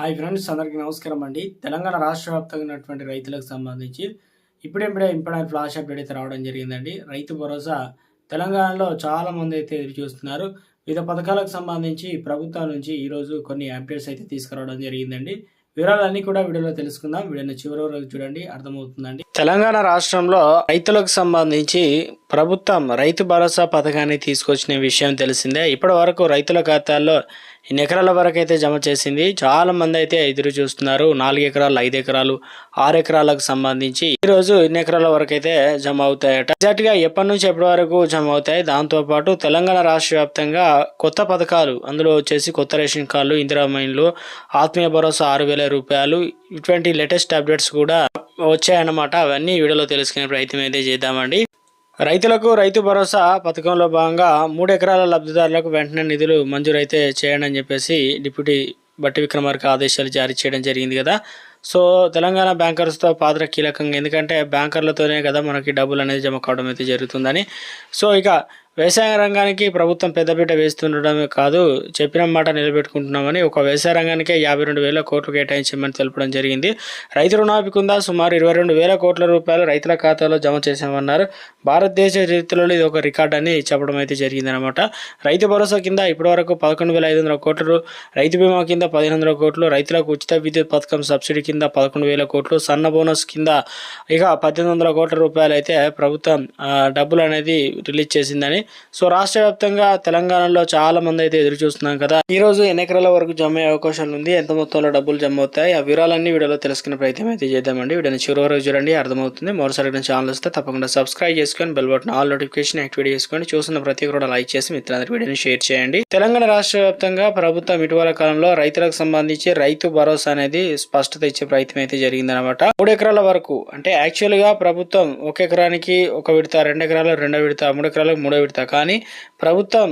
Hi friends అందరికీ నమస్కారం అండి. తెలంగాణ రాష్ట్ర వ్యాప్తంగా ఉన్నటువంటి రైతులకు సంబంధించి ఇప్పుడిప్పుడే ఇంపార్టెంట్ ఫ్లాష్ అప్డేట్ అయితే రావడం జరిగిందండి. రైతు భరోసా తెలంగాణలో చాలా మంది అయితే ఎదురు చూస్తున్నారు. వివిధ పథకాలకు సంబంధించి ప్రభుత్వం నుంచి ఈరోజు కొన్ని అప్డేట్స్ అయితే తీసుకురావడం జరిగిందండి. వివరాలన్నీ కూడా వీడియోలో తెలుసుకుందాం. వీడియోని చివరి వరకు చూడండి అర్థమవుతుందండి. తెలంగాణ రాష్ట్రంలో రైతులకు సంబంధించి ప్రభుత్వం రైతు భరోసా పథకాన్ని తీసుకొచ్చిన విషయం తెలిసిందే. ఇప్పటి వరకు రైతుల ఖాతాల్లో ఎన్ని ఎకరాల వరకు అయితే జమ చేసింది? చాలా మంది అయితే ఎదురు చూస్తున్నారు. నాలుగు ఎకరాలు ఐదు ఎకరాలు ఆరు ఎకరాలకు సంబంధించి ఈరోజు ఎన్ని ఎకరాల వరకు అయితే జమ అవుతాయట? ఎగ్జాక్ట్గా ఎప్పటి నుంచి ఎప్పటి వరకు జమ అవుతాయి? దాంతోపాటు తెలంగాణ రాష్ట్ర వ్యాప్తంగా కొత్త పథకాలు అందులో వచ్చేసి కొత్త రేషన్ కార్డులు ఇందిరామైన్లు ఆత్మీయ భరోసా ఆరు వేల రూపాయలు ఇటువంటి లేటెస్ట్ అప్డేట్స్ కూడా వచ్చాయన్నమాట. అవన్నీ వీడియోలో తెలుసుకునే ప్రయత్నం అయితే చేద్దామండి. రైతులకు రైతు భరోసా పథకంలో భాగంగా మూడు ఎకరాల లబ్ధిదారులకు వెంటనే నిధులు మంజూరైతే చేయండి అని చెప్పేసి డిప్యూటీ బట్టి విక్రమార్క ఆదేశాలు జారీ చేయడం జరిగింది కదా. సో తెలంగాణ బ్యాంకర్స్తో పాత్ర కీలకంగా ఎందుకంటే బ్యాంకర్లతోనే కదా మనకి డబ్బులు అనేది జమ కావడం అయితే జరుగుతుందని. సో ఇక వ్యవసాయ రంగానికి ప్రభుత్వం పెద్దపీట వేస్తుండడమే కాదు చెప్పిన మాట నిలబెట్టుకుంటున్నామని ఒక వ్యవసాయ రంగానికే యాభై రెండు వేల కోట్లు కేటాయించమని తెలపడం జరిగింది. రైతు రుణాపి కింద సుమారు ఇరవై రెండు వేల కోట్ల రూపాయలు రైతుల ఖాతాలో జమ చేశామన్నారు. భారతదేశ చరిత్రలో ఇది ఒక రికార్డ్ అని చెప్పడం అయితే జరిగిందనమాట రైతు భరోసా కింద ఇప్పటివరకు పదకొండు వేల ఐదు వందల కోట్లు రైతు బీమా కింద పదిహేను వందల కోట్లు రైతులకు ఉచిత విద్యుత్ పథకం సబ్సిడీ కింద పదకొండు వేల కోట్లు సన్న బోనస్ కింద ఇక పద్దెనిమిది వందల కోట్ల రూపాయలు అయితే ప్రభుత్వం డబ్బులు అనేది రిలీజ్ చేసిందని సో రాష్ట్ర వ్యాప్తంగా తెలంగాణలో చాలా మంది అయితే ఎదురు చూస్తున్నాం కదా. ఈ రోజు ఎన్ని ఎకరాల వరకు జమ అయ్యే అవకాశాలు ఉంది. ఎంత మొత్తంలో డబ్బులు జమ అవుతాయి? ఆ వివరాలన్నీ వీడియోలో తెలుసుకునే ప్రయత్నం అయితే చేద్దామండి. వీడియోని చివరి వరకు చూడండి అర్థమవుతుంది. మరోసారి ఛానల్ వస్తే తప్పకుండా సబ్స్క్రైబ్ చేసుకొని bell button all notification activate చేసుకొని చూస్తున్న ప్రతి ఒక్కరు కూడా లైక్ చేసి మిత్రులందరికీ వీడియోని షేర్ చేయండి. తెలంగాణ రాష్ట్ర వ్యాప్తంగా ప్రభుత్వం ఇటీవల కాలంలో రైతులకు సంబంధించి రైతు భరోసా అనేది స్పష్టత ఇచ్చే ప్రయత్నం అయితే జరిగిందనమాట మూడు ఎకరాల వరకు అంటే యాక్చువల్గా ప్రభుత్వం ఒక ఎకరానికి ఒక విడత రెండు ఎకరాలు రెండో విడత మూడు ఎకరాలకు మూడో విడత కానీ ప్రభుత్వం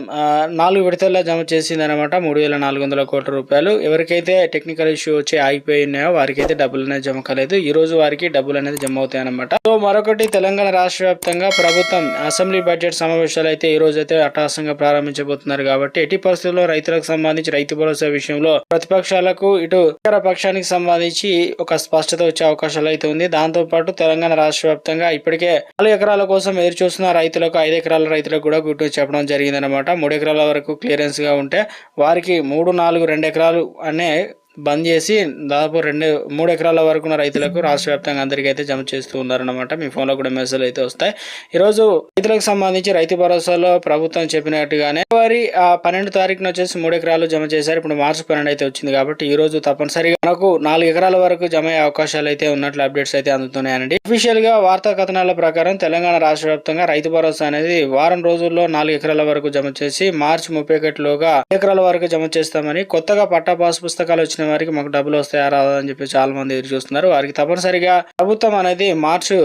నాలుగు విడతల్లో జమ చేసింది అనమాట మూడు వేల నాలుగు వందల కోట్ల రూపాయలు. ఎవరికైతే టెక్నికల్ ఇష్యూ వచ్చి ఆగిపోయి ఉన్నాయో వారికి అయితే డబ్బులు అనేది జమ కాలేదు. ఈ రోజు వారికి డబ్బులు అనేది జమ అవుతాయి అనమాట సో మరొకటి తెలంగాణ రాష్ట్ర వ్యాప్తంగా ప్రభుత్వం అసెంబ్లీ బడ్జెట్ సమావేశాలు అయితే ఈ రోజు అయితే అట్టహాసంగా ప్రారంభించబోతున్నారు కాబట్టి ఎట్టి పరిస్థితుల్లో రైతులకు సంబంధించి రైతు భరోసా విషయంలో ప్రతిపక్షాలకు ఇటు ఇతర పక్షానికి సంబంధించి ఒక స్పష్టత వచ్చే అవకాశాలు అయితే ఉంది. దాంతో పాటు తెలంగాణ రాష్ట్ర వ్యాప్తంగా ఇప్పటికే నాలుగు ఎకరాల కోసం ఎదురు చూస్తున్న రైతులకు ఐదు ఎకరాల రైతులకు కూడా గుడ్ చెప్పడం జరిగిందనమాట మూడు ఎకరాల వరకు క్లియరెన్స్గా ఉంటే వారికి మూడు నాలుగు రెండు ఎకరాలు అనే బంద్ చేసి దాదాపు రెండు మూడు ఎకరాల వరకు ఉన్న రైతులకు రాష్ట్ర వ్యాప్తంగా అందరికీ అయితే జమ చేస్తూ ఉన్నారనమాట మీ ఫోన్లో కూడా మెసేజ్ అయితే వస్తాయి. ఈరోజు రైతులకు సంబంధించి రైతు భరోసాలో ప్రభుత్వం చెప్పినట్టుగానే ఫిబ్రవరి పన్నెండు తారీఖున వచ్చేసి మూడు ఎకరాలు జమ చేశారు. ఇప్పుడు మార్చి పన్నెండు అయితే వచ్చింది కాబట్టి ఈ రోజు తప్పనిసరిగా మనకు నాలుగు ఎకరాల వరకు జమ అయ్యే అవకాశాలు అయితే ఉన్నట్లు అప్డేట్స్ అయితే అందుతున్నాయండి అఫీషియల్గా వార్తా కథనాల ప్రకారం తెలంగాణ రాష్ట్ర వ్యాప్తంగా రైతు భరోసా అనేది వారం రోజుల్లో నాలుగు ఎకరాల వరకు జమ చేసి మార్చి ముప్పై ఒకటిలోగా ఎకరాల వరకు జమ చేస్తామని కొత్తగా పట్టా పాస్ పుస్తకాలు వచ్చిన వారికి మాకు డబ్బులు వస్తాయా రాదా అని చెప్పి చాలా మంది ఎదురు చూస్తున్నారు. వారికి తప్పనిసరిగా ప్రభుత్వం అనేది మార్చి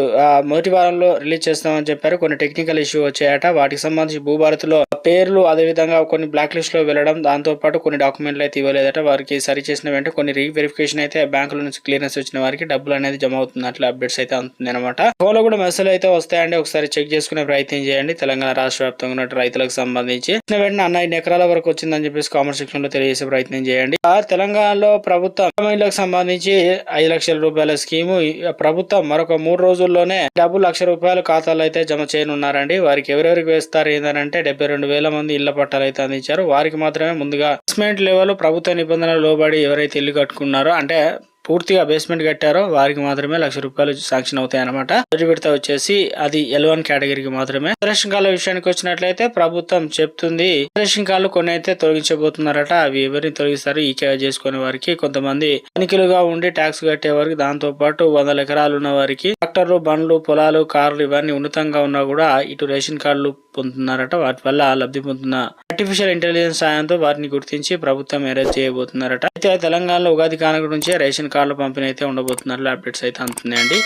మొదటి వారంలో రిలీజ్ చేస్తామని చెప్పారు. కొన్ని టెక్నికల్ ఇష్యూ వచ్చాయట. వాటికి సంబంధించి భూభారతిలో పేర్లు అదేవిధంగా కొన్ని బ్లాక్ లిస్ట్లో వెళ్ళడం దాంతో పాటు కొన్ని డాక్యుమెంట్లు అయితే ఇవ్వలేదట. వారికి సరి చేసిన వెంటనే కొన్ని రీ వెరిఫికేషన్ అయితే బ్యాంకుల నుంచి క్లియరెన్స్ వచ్చిన వారికి డబ్బులు అనేది జమ అవుతున్నట్లు అప్డేట్స్ అయితే అందుతుంది అనమాట ఫోన్లో కూడా మెసేజ్ అయితే వస్తాయండి. ఒకసారి చెక్ చేసుకునే ప్రయత్నం చేయండి. తెలంగాణ రాష్ట్ర వ్యాప్తంగా ఉన్న రైతులకు సంబంధించి. వెంటనే అన్న ఎకరాల వరకు వచ్చిందని చెప్పేసి కామెంట్ సెక్షన్లో తెలియజేసే ప్రయత్నం చేయండి. ఆ తెలంగాణలో ప్రభుత్వం మహిళలకు సంబంధించి ఐదు లక్షల రూపాయల స్కీము. ప్రభుత్వం మరొక మూడు రోజుల్లోనే డబ్బు లక్ష రూపాయలు ఖాతాలో అయితే జమ చేయనున్నారండి. వారికి ఎవరెవరికి వేస్తారు ఏంటంటే డెబ్బై రెండు వేల మంది ఇళ్ళ పట్టాలు అయితే అందించారు. వారికి మాత్రమే ముందుగా బేస్మెంట్ లెవెల్ ప్రభుత్వ నిబంధనలు లోబడి ఎవరైతే ఇల్లు కట్టుకున్నారో అంటే పూర్తిగా బేస్మెంట్ కట్టారో వారికి మాత్రమే లక్ష రూపాయలు శాంక్షన్ అవుతాయి అనమాట మొదటి విడత వచ్చేసి అది ఎల్ వన్ కేటగిరీకి మాత్రమే. రేషన్ కార్డుల విషయానికి వచ్చినట్లయితే ప్రభుత్వం చెప్తుంది రేషన్ కార్డులు కొన్ని అయితే తొలగించబోతున్నారట అవి ఎవరిని తొలగిస్తారు ఈ కేవై చేసుకునే వారికి కొంతమంది తనిఖీలుగా ఉండి ట్యాక్స్ కట్టే వారికి దాంతో పాటు వందల ఎకరాలు ఉన్న వారికి ట్రాక్టర్లు బండ్లు పొలాలు కార్లు ఇవన్నీ ఉన్నతంగా ఉన్నా కూడా ఇటు రేషన్ కార్డులు పొందుతున్నారట వాటి వల్ల లబ్ధి పొందుతున్న ఆర్టిఫిషియల్ ఇంటెలిజెన్స్ సాయంతో వారిని గుర్తించి ప్రభుత్వం అరేంజ్ చేయబోతున్నారట. అయితే తెలంగాణలో ఉగాది కానుక నుంచే రేషన్ కార్డుల పంపిణీ అయితే ఉండబోతున్నట్లు అప్డేట్స్ అయితే అందుతున్నాయండి.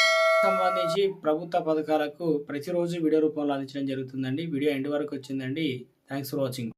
సంబంధించి ప్రభుత్వ పథకాలకు ప్రతిరోజు వీడియో రూపంలో అందించడం జరుగుతుందండి. వీడియో ఎండ్ వరకు వచ్చిందండి. Thanks for watching.